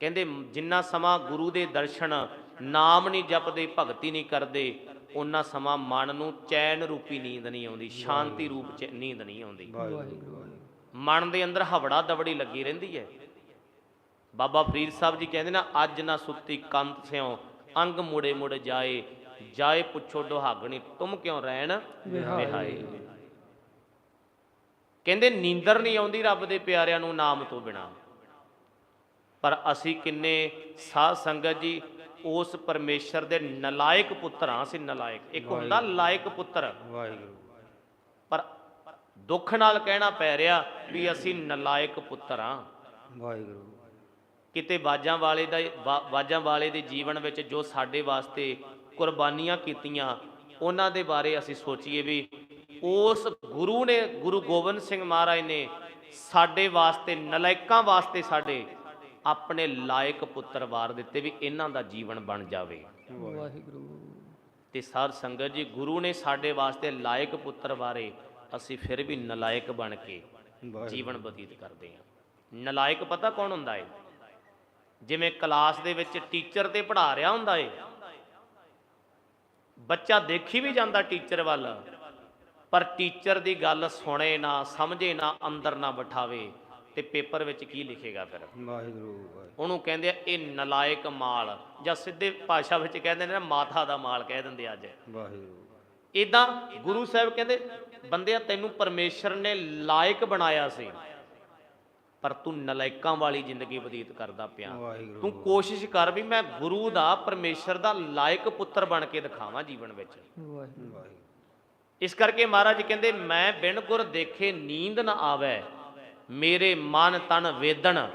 ਕਹਿੰਦੇ ਜਿੰਨਾ ਸਮਾਂ ਗੁਰੂ ਦੇ ਦਰਸ਼ਨ ਨਾਮ ਨਹੀਂ ਜਪਦੇ ਭਗਤੀ ਨਹੀਂ ਕਰਦੇ ਉਹਨਾਂ ਸਮਾਂ ਮਨ ਨੂੰ ਚੈਨ ਰੂਪੀ ਨੀਂਦ ਨਹੀਂ ਆਉਂਦੀ ਸ਼ਾਂਤੀ ਰੂਪ ਚ ਨੀਂਦ ਨਹੀਂ ਆਉਂਦੀ। ਮਨ ਦੇ ਅੰਦਰ ਹਵੜਾ ਦਵੜੀ ਲੱਗੀ ਰਹਿੰਦੀ ਹੈ। ਬਾਬਾ ਫਰੀਦ ਸਾਹਿਬ ਜੀ ਕਹਿੰਦੇ ਨਾ ਅੱਜ ਨਾ ਸੁੱਤੀ ਕੰਤ ਸਿਓ ਅੰਗ ਮੁੜੇ ਮੁੜ ਜਾਏ ਜਾਏ ਪੁੱਛੋ ਦੁਹਾਗਣੀ ਤੁਮ ਕਿਉਂ ਰਹਿਣ ਵਿਹਾਏ। ਕਹਿੰਦੇ ਨੀਂਦਰ ਨਹੀਂ ਆਉਂਦੀ ਰੱਬ ਦੇ ਪਿਆਰਿਆਂ ਨੂੰ ਨਾਮ ਤੋਂ ਬਿਨਾ। ਪਰ ਅਸੀਂ ਕਿੰਨੇ ਸਾਧ ਸੰਗਤ ਜੀ ਉਸ ਪਰਮੇਸ਼ਰ ਦੇ ਨਲਾਇਕ ਪੁੱਤਰ ਹਾਂ ਅਸੀਂ ਨਲਾਇਕ। ਇੱਕ ਹੁੰਦਾ ਲਾਇਕ ਪੁੱਤਰ। ਵਾਹਿਗੁਰੂ। ਪਰ ਦੁੱਖ ਨਾਲ ਕਹਿਣਾ ਪੈ ਰਿਹਾ ਵੀ ਅਸੀਂ ਨਲਾਇਕ ਪੁੱਤਰ ਹਾਂ। ਵਾਹਿਗੁਰੂ। ਕਿਤੇ ਬਾਜਾਂ ਵਾਲੇ ਦਾ ਬਾਜਾਂ ਵਾਲੇ ਦੇ ਜੀਵਨ ਵਿੱਚ ਜੋ ਸਾਡੇ ਵਾਸਤੇ ਕੁਰਬਾਨੀਆਂ ਕੀਤੀਆਂ ਉਹਨਾਂ ਦੇ ਬਾਰੇ ਅਸੀਂ ਸੋਚੀਏ ਵੀ ਉਸ ਗੁਰੂ ਨੇ ਗੁਰੂ ਗੋਬਿੰਦ ਸਿੰਘ ਮਹਾਰਾਜ ਨੇ ਸਾਡੇ ਵਾਸਤੇ ਨਲਾਇਕਾਂ ਵਾਸਤੇ ਸਾਡੇ ਆਪਣੇ ਲਾਇਕ ਪੁੱਤਰ ਵਾਰ ਦਿੱਤੇ ਵੀ ਇਹਨਾਂ ਦਾ ਜੀਵਨ ਬਣ ਜਾਵੇ। ਵਾਹਿਗੁਰੂ। ਤੇ ਸਾਧ ਸੰਗਤ ਜੀ ਗੁਰੂ ਨੇ ਸਾਡੇ ਵਾਸਤੇ ਲਾਇਕ ਪੁੱਤਰ ਵਾਰੇ ਅਸੀਂ ਫਿਰ ਵੀ ਨਲਾਇਕ ਬਣ ਕੇ ਜੀਵਨ ਬਤੀਤ ਕਰਦੇ ਹਾਂ। ਨਲਾਇਕ ਪਤਾ ਕੌਣ ਹੁੰਦਾ ਏ? ਜਿਵੇਂ ਕਲਾਸ ਦੇ ਵਿੱਚ ਟੀਚਰ ਤੇ ਪੜ੍ਹਾ ਰਿਹਾ ਹੁੰਦਾ ਏ। ਬੱਚਾ ਦੇਖੀ ਵੀ ਜਾਂਦਾ ਟੀਚਰ ਵੱਲ। ਪਰ ਟੀਚਰ ਦੀ ਗੱਲ ਸੁਣੇ ਨਾ ਸਮਝੇ ਨਾ ਅੰਦਰ ਨਾ ਬਿਠਾਵੇ। ਤੇ ਪੇਪਰ ਵਿੱਚ ਕੀ ਲਿਖੇਗਾ ਫਿਰ? ਵਾਹਿਗੁਰੂ ਉਹਨੂੰ ਕਹਿੰਦੇ ਆ ਇਹ ਨਲਾਇਕ ਮਾਲ। ਜਾਂ ਸਿੱਧੇ ਭਾਸ਼ਾ ਵਿੱਚ ਕਹਿੰਦੇ ਨੇ ਨਾ ਮਾਥਾ ਦਾ ਮਾਲ ਕਹਿ ਦਿੰਦੇ ਅੱਜ। ਵਾਹਿਗੁਰੂ ਇਦਾਂ ਗੁਰੂ ਸਾਹਿਬ ਕਹਿੰਦੇ ਬੰਦਿਆ ਤੈਨੂੰ ਪਰਮੇਸ਼ਰ ਨੇ ਲਾਇਕ ਬਣਾਇਆ ਸੀ। ਪਰ ਤੂੰ ਨਲਾਇਕਾਂ ਵਾਲੀ ਜ਼ਿੰਦਗੀ ਬਤੀਤ ਕਰਦਾ ਪਿਆ। ਤੂੰ ਕੋਸ਼ਿਸ਼ ਕਰ ਵੀ ਮੈਂ ਗੁਰੂ ਦਾ ਪਰਮੇਸ਼ਰ ਦਾ ਲਾਇਕ ਪੁੱਤਰ ਬਣ ਕੇ ਦਿਖਾਵਾਂ ਜੀਵਨ ਵਿੱਚ। ਵਾਹਿਗੁਰੂ। ਇਸ ਕਰਕੇ ਮਹਾਰਾਜ ਕਹਿੰਦੇ ਮੈਂ ਬਿਨ ਗੁਰ ਦੇਖੇ ਨੀਂਦ ਨਾ ਆਵੇ ਮੇਰੇ ਮਨ ਤਨ ਵੇਦਨ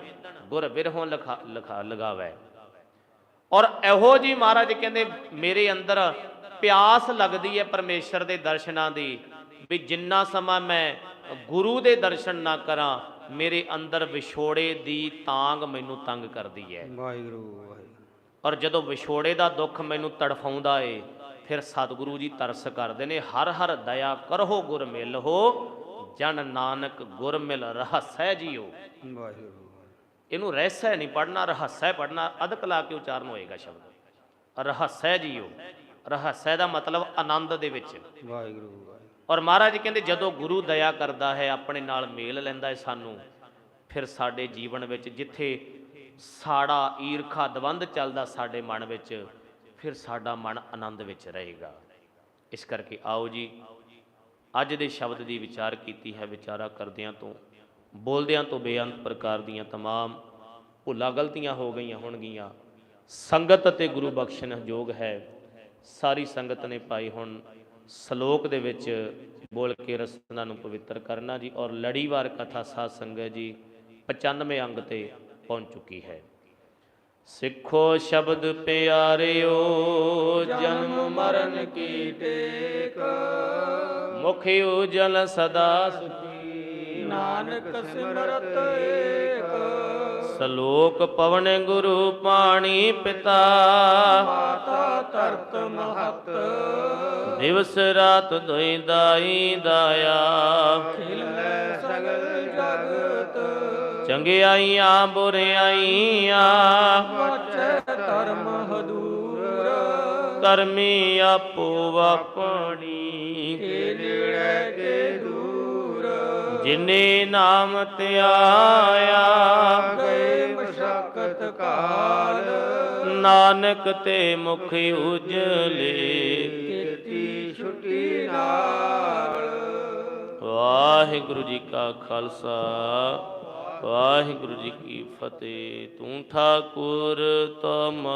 ਗੁਰ ਬਿਰਹੋਂ ਲਖਾ ਲਖਾ ਲਗਾਵੇ। ਔਰ ਇਹੋ ਜੀ ਮਹਾਰਾਜ ਕਹਿੰਦੇ ਮੇਰੇ ਅੰਦਰ ਪਿਆਸ ਲੱਗਦੀ ਹੈ ਪਰਮੇਸ਼ਰ ਦੇ ਦਰਸ਼ਨਾਂ ਦੀ ਵੀ ਜਿੰਨਾ ਸਮਾਂ ਮੈਂ ਗੁਰੂ ਦੇ ਦਰਸ਼ਨ ਨਾ ਕਰਾਂ ਮੇਰੇ ਅੰਦਰ ਵਿਛੋੜੇ ਦੀ ਤਾਂਗ ਮੈਨੂੰ ਤੰਗ ਕਰਦੀ ਹੈ। ਵਾਹਿਗੁਰੂ ਵਾਹਿਗੁਰੂ। ਔਰ ਜਦੋਂ ਵਿਛੋੜੇ ਦਾ ਦੁੱਖ ਮੈਨੂੰ ਤੜਫਾਉਂਦਾ ਏ ਫਿਰ ਸਤਿਗੁਰੂ ਜੀ ਤਰਸ ਕਰਦੇ ਨੇ ਹਰ ਹਰ ਦਇਆ ਕਰੋ ਗੁਰ ਮਿਲ ਹੋ ਜਨ ਨਾਨਕ ਗੁਰ ਮਿਲ ਰਹਸੈ ਜੀਓ। ਵਾਹਿਗੁਰੂ। ਇਹਨੂੰ ਰਹਿਸੈ ਨਹੀਂ ਪੜਨਾ ਰਹਸੈ ਪੜਨਾ ਅਦਕ ਲਾ ਕੇ ਉਚਾਰਨ ਹੋਏਗਾ ਸ਼ਬਦ। ਰਹਸੈ ਜੀਓ। ਰਹਸੈ ਦਾ ਮਤਲਬ ਆਨੰਦ ਦੇ ਵਿੱਚ। ਵਾਹਿਗੁਰੂ ਵਾਹਿਗੁਰੂ। ਔਰ ਮਹਾਰਾਜ ਕਹਿੰਦੇ ਜਦੋਂ ਗੁਰੂ ਦਇਆ ਕਰਦਾ ਹੈ ਆਪਣੇ ਨਾਲ ਮੇਲ ਲੈਂਦਾ ਹੈ ਸਾਨੂੰ ਫਿਰ ਸਾਡੇ ਜੀਵਨ ਵਿੱਚ ਜਿੱਥੇ ਸਾੜਾ ਈਰਖਾ ਦਵੰਦ ਚੱਲਦਾ ਸਾਡੇ ਮਨ ਵਿੱਚ ਫਿਰ ਸਾਡਾ ਮਨ ਆਨੰਦ ਵਿੱਚ ਰਹੇਗਾ। ਇਸ ਕਰਕੇ ਆਓ ਜੀ, ਅੱਜ ਦੇ ਸ਼ਬਦ ਦੀ ਵਿਚਾਰ ਕੀਤੀ ਹੈ, ਵਿਚਾਰਾ ਕਰਦਿਆਂ ਤੋਂ, ਬੋਲਦਿਆਂ ਤੋਂ ਬੇਅੰਤ ਪ੍ਰਕਾਰ ਦੀਆਂ ਤਮਾਮ ਭੁੱਲਾਂ ਗਲਤੀਆਂ ਹੋ ਗਈਆਂ ਹੋਣਗੀਆਂ। ਸੰਗਤ ਅਤੇ ਗੁਰੂ ਬਖਸ਼ਣ ਯੋਗ ਹੈ। ਸਾਰੀ ਸੰਗਤ ਨੇ ਪਾਈ ਹੁਣ ਸ਼ਲੋਕ ਦੇ ਵਿੱਚ ਬੋਲ ਕੇ ਰਸਨਾ ਨੂੰ ਪਵਿੱਤਰ ਕਰਨਾ ਜੀ ਔਰ ਲੜੀਵਾਰ ਕਥਾ ਸਾਧ ਸੰਗਤ ਜੀ 95 ਅੰਗ ਤੇ ਪਹੁੰਚ ਚੁੱਕੀ ਹੈ। ਸਿੱਖੋ ਸ਼ਬਦ ਪਿਆਰਿਓ, ਜਨਮ ਮਰਨ ਕੀ ਟੇਕ। ਮੁਖ ਉਜਲ ਸਦਾ ਸੁਖੀ, ਨਾਨਕ ਸਿਮਰਤ ਏਕ। ਸ਼ਲੋਕ ਪਵਨ ਗੁਰੂ ਪਾਣੀ ਪਿਤਾ, ਮਾਤਾ ਧਰਤ ਮਹਤ। ਦਿਵਸ ਰਾਤ ਦੋਈ ਦਾਈ ਦਾਇਆ। ਖਿਲੈ ਸਗਲ ਜਗਤ। ਚੰਗਿਆਈਆਂ, ਬੁਰਿਆਈਆਂ। ਵਚੈ ਧਰਮ ਹਦੂਰ ਕਰਮੀ ਆਪੋ ਆਪਣੀ। ਕੇ ਨੇੜੇ ਕੇ ਦੂਰ ਜਿਨੇ ਨਾਮ ਧਿਆਇਆ ਗਏ ਮਸ਼ਕਤ ਕਾਲ ਨਾਨਕ ਤੇ ਮੁਖ ਉਜਲੇ। ਕੀਤੀ ਛੁੱਟੀ ਨਾਲ ਵਾਹਿਗੁਰੂ ਜੀ ਕਾ ਖਾਲਸਾ। ਵਾਹਿਗੁਰੂ ਜੀ ਕੀ ਫਤਿਹ। ਤੂੰ ਠਾਕੁਰ ਤਮ